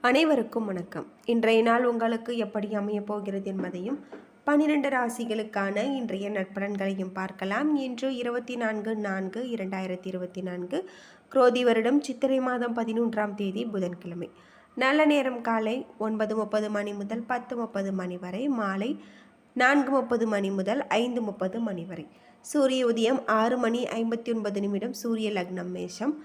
அனைவருக்கும் வணக்கம். இன்றைய நாள் உங்களுக்கு எப்படி அமையப் போகிறது என்பதையும் பன்னிரண்டு ராசிகளுக்கான இன்றைய நட்பலன்களையும் பார்க்கலாம். இன்று இருபத்தி நான்கு நான்கு இரண்டாயிரத்தி இருபத்தி நான்கு குரோதி வருடம் சித்திரை மாதம் பதினொன்றாம் தேதி புதன்கிழமை. நல்ல நேரம் காலை ஒன்பது முப்பது மணி முதல் பத்து முப்பது மணி வரை மாலை நான்கு முப்பது மணி முதல் ஐந்து முப்பது மணி வரை. சூரிய உதயம் ஆறு மணி ஐம்பத்தி ஒன்பது நிமிடம் சூரிய லக்னம் மேஷம்.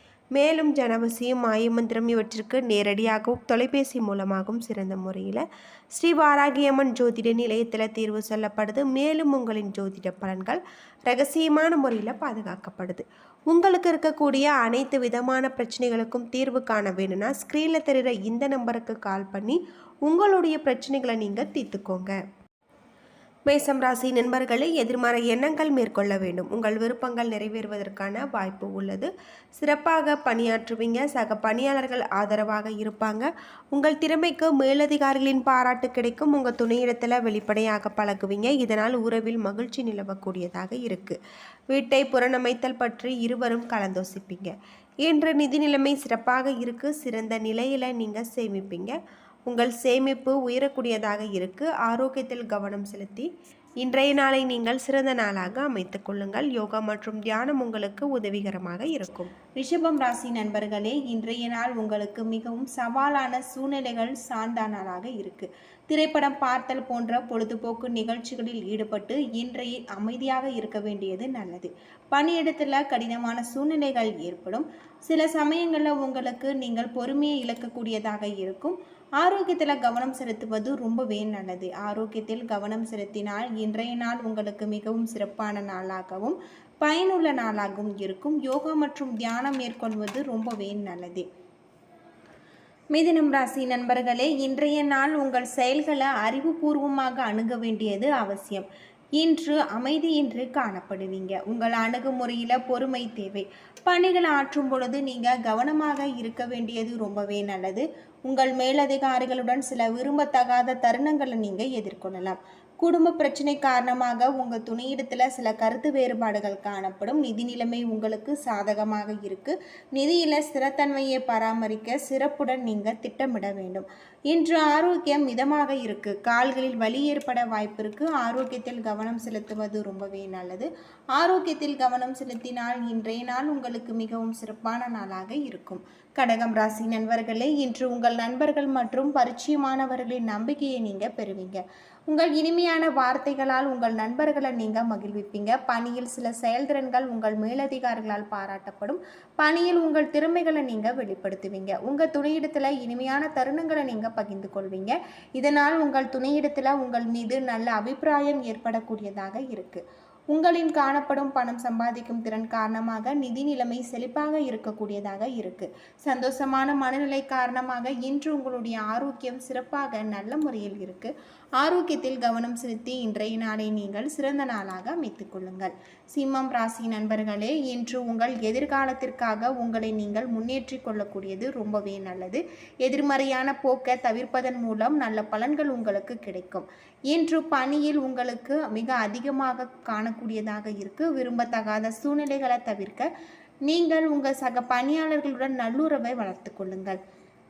மேலும் ஜனவசியம் மாயமந்திரம் இவற்றிற்கு நேரடியாகவும் தொலைபேசி மூலமாகவும் சிறந்த முறையில் ஸ்ரீ வாராகியம்மன் ஜோதிட நிலையத்தில் தீர்வு சொல்லப்படுது. மேலும் உங்களின் ஜோதிட பலன்கள் ரகசியமான முறையில் பாதுகாக்கப்படுது. உங்களுக்கு இருக்கக்கூடிய அனைத்து விதமான பிரச்சனைகளுக்கும் தீர்வு காண வேணும்னா ஸ்க்ரீனில் தெரிகிற இந்த நம்பருக்கு கால் பண்ணி உங்களுடைய பிரச்சனைகளை நீங்கள் தீர்த்துக்கோங்க. மேசம் ராசி நண்பர்களை எதிர்மறை எண்ணங்கள் மேற்கொள்ள வேண்டும். உங்கள் விருப்பங்கள் நிறைவேறுவதற்கான வாய்ப்பு உள்ளது. சிறப்பாக பணியாற்றுவீங்க. சக பணியாளர்கள் ஆதரவாக இருப்பாங்க. உங்கள் திறமைக்கு மேலதிகாரிகளின் பாராட்டு கிடைக்கும். உங்கள் துணையிடத்தில் வெளிப்படையாக பழகுவீங்க. இதனால் உறவில் மகிழ்ச்சி நிலவக்கூடியதாக இருக்குது வீட்டை புறணமைத்தல் பற்றி இருவரும் கலந்தோசிப்பீங்க. இன்று நிதி நிலைமை சிறப்பாக இருக்குது சிறந்த நிலையில் நீங்கள் சேமிப்பீங்க. உங்கள் சேமிப்பு உயரக்கூடியதாக இருக்கு. ஆரோக்கியத்தில் கவனம் செலுத்தி இன்றைய நாளை நீங்கள் சிறந்த நாளாக அமைத்துக் கொள்ளுங்கள். யோகா மற்றும் தியானம் உங்களுக்கு உதவிகரமாக இருக்கும். ரிஷபம் ராசி நண்பர்களே இன்றைய நாள் உங்களுக்கு மிகவும் சவாலான சூழ்நிலைகள் சார்ந்த நாளாக இருக்குது திரைப்படம் பார்த்தல் போன்ற பொழுதுபோக்கு நிகழ்ச்சிகளில் ஈடுபட்டு இன்றைய அமைதியாக இருக்க வேண்டியது நல்லது. பணியிடத்தில் கடினமான சூழ்நிலைகள் ஏற்படும். சில சமயங்களில் உங்களுக்கு நீங்கள் பொறுமையை இழக்கக்கூடியதாக இருக்கும். ஆரோக்கியத்தில் கவனம் செலுத்துவது ரொம்பவே நல்லது. ஆரோக்கியத்தில் கவனம் செலுத்தினால் இன்றைய நாள் உங்களுக்கு மிகவும் சிறப்பான நாளாகவும் பயனுள்ள நாளாகவும் இருக்கும். யோகா மற்றும் தியானம் மேற்கொள்வது ரொம்பவே நல்லது. மிதுனம் ராசி நண்பர்களே இன்றைய நாள் உங்கள் செயல்களை அறிவுபூர்வமாக அணுக வேண்டியது அவசியம். இன்று அமைதி என்று காணப்படுவீங்க. உங்கள் அணுகுமுறையில் பொறுமை தேவை. பணிகளை ஆற்றும் பொழுது நீங்கள் கவனமாக இருக்க வேண்டியது ரொம்பவே நல்லது. உங்கள் மேலதிகாரிகளுடன் சில விரும்பத்தகாத தருணங்களை நீங்கள் எதிர்கொள்ளலாம். குடும்ப பிரச்சனை காரணமாக உங்கள் துணையிடத்தில் சில கருத்து வேறுபாடுகள் காணப்படும். நிதி நிலைமை உங்களுக்கு சாதகமாக இருக்கு. நிதியில் ஸ்திரத்தன்மையை பராமரிக்க சிறப்புடன் நீங்கள் திட்டமிட வேண்டும். இன்று ஆரோக்கியம் மிதமாக இருக்கு. கால்களில் வலி ஏற்பட வாய்ப்பு இருக்கு. ஆரோக்கியத்தில் கவனம் செலுத்துவது ரொம்பவே நல்லது. ஆரோக்கியத்தில் கவனம் செலுத்தினால் இன்றைய நாள் உங்களுக்கு மிகவும் சிறப்பான நாளாக இருக்கும். கடகம் ராசி நண்பர்களே இன்று உங்கள் நண்பர்கள் மற்றும் பரிச்சயமானவர்களின் நம்பிக்கையை நீங்கள் பெறுவீங்க. உங்கள் இனிமையான வார்த்தைகளால் உங்கள் நண்பர்களை நீங்கள் மகிழ்விப்பீங்க. பணியில் சில செயல்திறன்கள் உங்கள் மேலதிகாரிகளால் பாராட்டப்படும். பணியில் உங்கள் திறமைகளை நீங்கள் வெளிப்படுத்துவீங்க. உங்கள் துணையிடத்தில் இனிமையான தருணங்களை நீங்கள் பகிர்ந்து கொள்வீங்க. இதனால் உங்கள் துணையிடத்தில் உங்கள் மீது நல்ல அபிப்பிராயம் ஏற்படக்கூடியதாக இருக்குது உங்களின் காணப்படும் பணம் சம்பாதிக்கும் திறன் காரணமாக நிதி நிலைமை செழிப்பாக இருக்கக்கூடியதாக இருக்கு. சந்தோஷமான மனநிலை காரணமாக இன்று உங்களுடைய ஆரோக்கியம் சிறப்பாக நல்ல முறையில் இருக்கு. ஆரோக்கியத்தில் கவனம் செலுத்தி இன்றைய நாளை நீங்கள் சிறந்த நாளாக அமைத்துக் கொள்ளுங்கள். சிம்மம் ராசி நண்பர்களே இன்று உங்கள் எதிர்காலத்திற்காக உங்களை நீங்கள் முன்னேற்றி கொள்ளக்கூடியது ரொம்பவே நல்லது. எதிர்மறையான போக்கை தவிர்ப்பதன் மூலம் நல்ல பலன்கள் உங்களுக்கு கிடைக்கும். இன்று பணியில் உங்களுக்கு மிக அதிகமாக காணக்கூடியதாக இருக்கு. விரும்பத்தகாத சூழ்நிலைகளை தவிர்க்க நீங்கள் உங்கள் சக பணியாளர்களுடன் நல்லுறவை வளர்த்து கொள்ளுங்கள்.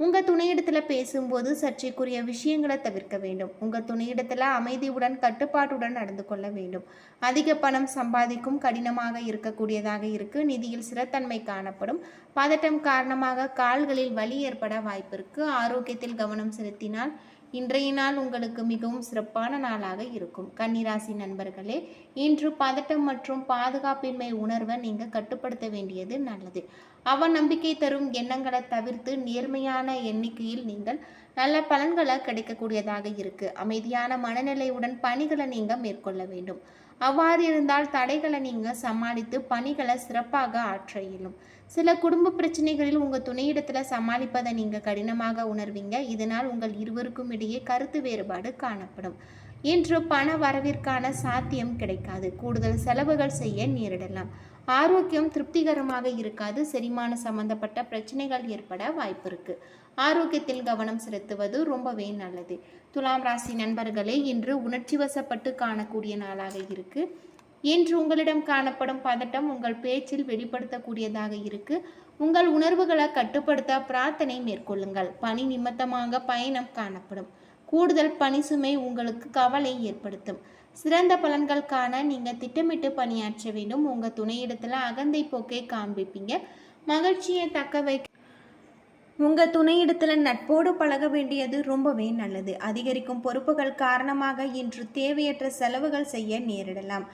உங்கள் துணையிடத்தில் பேசும்போது சர்ச்சைக்குரிய விஷயங்களை தவிர்க்க வேண்டும். உங்கள் துணையிடத்தில் அமைதியுடன் கட்டுப்பாட்டுடன் நடந்து கொள்ள வேண்டும். அதிக பணம் சம்பாதிக்கும் கடினமாக இருக்கக்கூடியதாக இருக்கு. நிதியில் சிறத்தன்மை காணப்படும். பதட்டம் காரணமாக கால்களில் வலி ஏற்பட வாய்ப்பிற்கு ஆரோக்கியத்தில் கவனம் செலுத்தினால் இன்றைய நாள் உங்களுக்கு மிகவும் சிறப்பான நாளாக இருக்கும். கன்னிராசி நண்பர்களே இன்று பதட்டம் மற்றும் பாதுகாப்பின்மை உணர்வை நீங்கள் கட்டுப்படுத்த வேண்டியது நல்லது. அவநம்பிக்கை தரும் எண்ணங்களை தவிர்த்து நேர்மையான எண்ணிக்கையில் நீங்கள் நல்ல பலன்களை கிடைக்கக்கூடியதாக இருக்கு. அமைதியான மனநிலையுடன் பணிகளை நீங்கள் மேற்கொள்ள வேண்டும். அவ்வாறு இருந்தால் தடைகளை நீங்கள் சமாளித்து பணிகளை சிறப்பாக ஆற்ற இயலும். சில குடும்ப பிரச்சனைகளில் உங்கள் துணையிடத்தில் சமாளிப்பதை நீங்கள் கடினமாக உணர்வீங்க. இதனால் உங்கள் இருவருக்கும் இடையே கருத்து வேறுபாடு காணப்படும். இன்று பண வரவிற்கான சாத்தியம் கிடைக்காது. கூடுதல் செலவுகள் செய்ய நேரிடலாம். ஆரோக்கியம் திருப்திகரமாக இருக்காது. செரிமான சம்பந்தப்பட்ட பிரச்சனைகள் ஏற்பட வாய்ப்பு இருக்கு. ஆரோக்கியத்தில் கவனம் செலுத்துவது ரொம்பவே நல்லது. துலாம் ராசி நண்பர்களே இன்று உணர்ச்சி வசப்பட்டு காணக்கூடிய நாளாக இருக்கு. இன்று உங்களிடம் காணப்படும் பதட்டம் உங்கள் பேச்சில் வெளிப்படுத்தக்கூடியதாக இருக்கு. உங்கள் உணர்வுகளை கட்டுப்படுத்த பிரார்த்தனை மேற்கொள்ளுங்கள். பணி நிமித்தமாக பயணம் காணப்படும். கூடுதல் பணி சுமை உங்களுக்கு கவலை ஏற்படுத்தும். சிறந்த பலன்கள் காண நீங்கள் திட்டமிட்டு பணியாற்ற வேண்டும். உங்கள் துணையிடத்தில் அகந்தை போக்கை காண்பிப்பீங்க. மகிழ்ச்சியை தக்க வைக்க உங்கள் துணையிடத்தில் நட்போடு பழக வேண்டியது ரொம்பவே நல்லது. அதிகரிக்கும் பொறுப்புகள் காரணமாக இன்று தேவையற்ற செலவுகள் செய்ய நேரிடலாம்.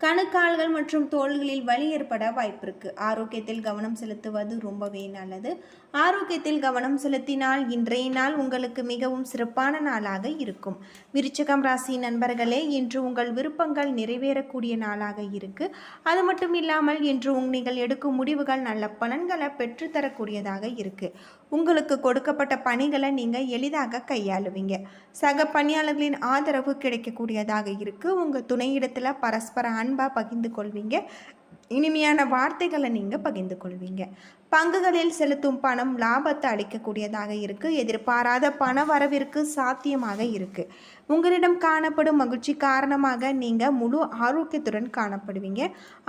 கணுக்கால்கள் மற்றும் தோள்களில் வலி ஏற்பட வாய்ப்பிருக்கு ஆரோக்கியத்தில் கவனம் செலுத்துவது ரொம்பவே நல்லது. ஆரோக்கியத்தில் கவனம் செலுத்தினால் இன்றைய நாள் உங்களுக்கு மிகவும் சிறப்பான நாளாக இருக்கும். விருச்சகம் ராசி நண்பர்களே இன்று உங்கள் விருப்பங்கள் நிறைவேறக்கூடிய நாளாக இருக்கு. அது மட்டும் இல்லாமல் இன்று நீங்கள் எடுக்கும் முடிவுகள் நல்ல பலன்களை பெற்றுத்தரக்கூடியதாக இருக்கு. உங்களுக்கு கொடுக்கப்பட்ட பணிகளை நீங்கள் எளிதாக கையாளுவீங்க. சக பணியாளர்களின் ஆதரவு கிடைக்கக்கூடியதாக இருக்கு. உங்கள் துணையிடத்தில் பரஸ்பர அன்பாக பகிர்ந்து கொள்வீங்க. இனிமையான வார்த்தைகளை நீங்கள் பகிர்ந்து கொள்வீங்க. பங்குகளில் செலுத்தும் பணம் லாபத்தை அளிக்கக்கூடியதாக இருக்கு. எதிர்பாராத பண வரவிற்கு சாத்தியமாக இருக்கு. உங்களிடம் காணப்படும் மகிழ்ச்சி காரணமாக நீங்கள் முழு ஆரோக்கியத்துடன் காணப்படுவீங்க.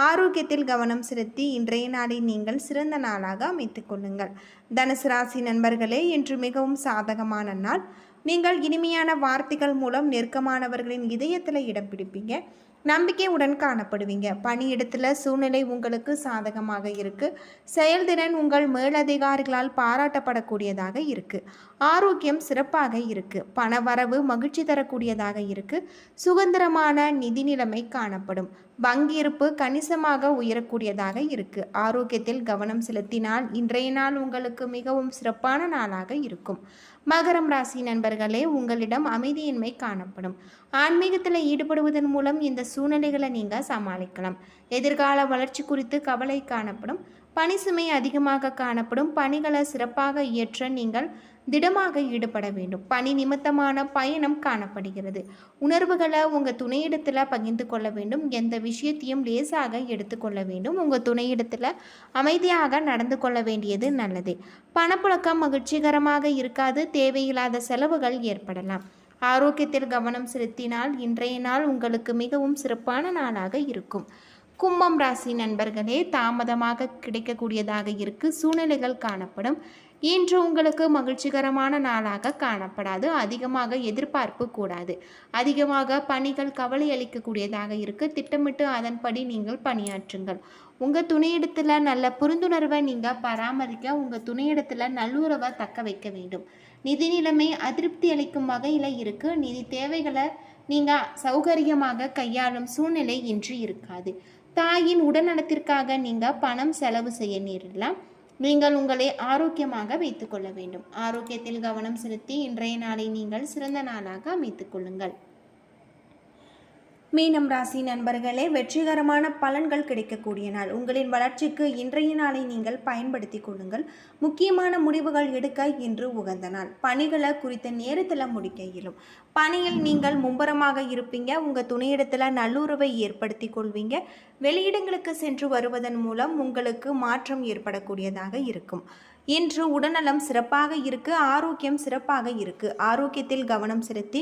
ஆரோக்கியத்தில் கவனம் செலுத்தி இன்றைய நாளை நீங்கள் சிறந்த நாளாக அமைத்து கொள்ளுங்கள். தனுசு ராசி நண்பர்களே இன்று மிகவும் சாதகமான நாள். நீங்கள் இனிமையான வார்த்தைகள் மூலம் நெருக்கமானவர்களின் இதயத்தில் இடம் பிடிப்பீங்க. நம்பிக்கையுடன் காணப்படுவீங்க. பணியிடத்தில் சூழ்நிலை உங்களுக்கு சாதகமாக இருக்கு. செயல்திறன் உங்கள் மேலதிகாரிகளால் பாராட்டப்படக்கூடியதாக இருக்குது ஆரோக்கியம் சிறப்பாக இருக்கு. பண வரவு மகிழ்ச்சி தரக்கூடியதாக இருக்குது சுதந்திரமான நிதி நிலைமை காணப்படும். வங்கி இருப்பு கணிசமாக உயரக்கூடியதாக இருக்குது ஆரோக்கியத்தில் கவனம் செலுத்தினால் இன்றைய நாள் உங்களுக்கு மிகவும் சிறப்பான நாளாக இருக்கும். மகரம் ராசி நண்பர்களே உங்களிடம் அமைதியின்மை காணப்படும். ஆன்மீகத்தில் ஈடுபடுவதன் மூலம் இந்த சூழ்நிலைகளை நீங்கள் சமாளிக்கலாம். எதிர்கால வளர்ச்சி குறித்து கவலை காணப்படும். பணி சுமை அதிகமாக காணப்படும். பணிகளை சிறப்பாக இயற்ற நீங்கள் திடமாக ஈடுபட வேண்டும். பணி நிமித்தமான பயணம் காணப்படுகிறது. உணர்வுகளை உங்கள் துணையிடத்தில் பகிர்ந்து கொள்ள வேண்டும். எந்த விஷயத்தையும் லேசாக எடுத்துக்கொள்ள வேண்டும். உங்கள் துணையிடத்தில் அமைதியாக நடந்து கொள்ள வேண்டியது நல்லது. பணப்புழக்கம் மகிழ்ச்சிகரமாக இருக்காது. தேவையில்லாத செலவுகள் ஏற்படலாம். ஆரோக்கியத்தில் கவனம் செலுத்தினால் இன்றைய நாள் உங்களுக்கு மிகவும் சிறப்பான நாளாக இருக்கும். கும்பம் ராசி நண்பர்களே தாமதமாக கிடைக்கக்கூடியதாக இருக்கு. சூழ்நிலைகள் காணப்படும். இன்று உங்களுக்கு மகிழ்ச்சிகரமான நாளாக காணப்படாது. அதிகமாக எதிர்பார்ப்பு கூடாது. அதிகமாக பணிகள் கவலை அளிக்கக்கூடியதாக இருக்கு. திட்டமிட்டு அதன்படி நீங்கள் பணியாற்றுங்கள். உங்கள் துணையிடத்தில் நல்ல புரிந்துணர்வை நீங்கள் பராமரிக்க உங்கள் துணையிடத்தில் நல்லுறவை தக்க வைக்க வேண்டும். நிதி நிலைமை அதிருப்தி அளிக்கும் வகையில் இருக்குது நிதி தேவைகளை நீங்கள் சௌகரியமாக கையாளும் சூழ்நிலை இன்று இருக்காது. தாயின் உடல்நலத்திற்காக நீங்கள் பணம் செலவு செய்ய நேரிடலாம். நீங்கள் உங்களை ஆரோக்கியமாக வைத்துக்கொள்ள வேண்டும். ஆரோக்கியத்தில் கவனம் செலுத்தி இன்றைய நாளை நீங்கள் சிறந்த நாளாக அமைத்துக் கொள்ளுங்கள். மீனம் ராசி நண்பர்களே வெற்றிகரமான பலன்கள் கிடைக்கக்கூடிய நாள். உங்களின் வளர்ச்சிக்கு இன்றைய நாளை நீங்கள் பயன்படுத்தி கொள்ளுங்கள். முக்கியமான முடிவுகள் எடுக்க இன்று உகந்த நாள். பணிகளை குறித்த நேரத்தில் முடிக்க இயலும். பணியில் நீங்கள் மும்பரமாக இருப்பீங்க. உங்கள் துணையிடத்தில் நல்லுறவை ஏற்படுத்தி கொள்வீங்க. வெளியிடங்களுக்கு சென்று வருவதன் மூலம் உங்களுக்கு மாற்றம் ஏற்படக்கூடியதாக இருக்கும். இன்று உடல்நலம் சிறப்பாக இருக்கு. ஆரோக்கியம் சிறப்பாக இருக்கு. ஆரோக்கியத்தில் கவனம் செலுத்தி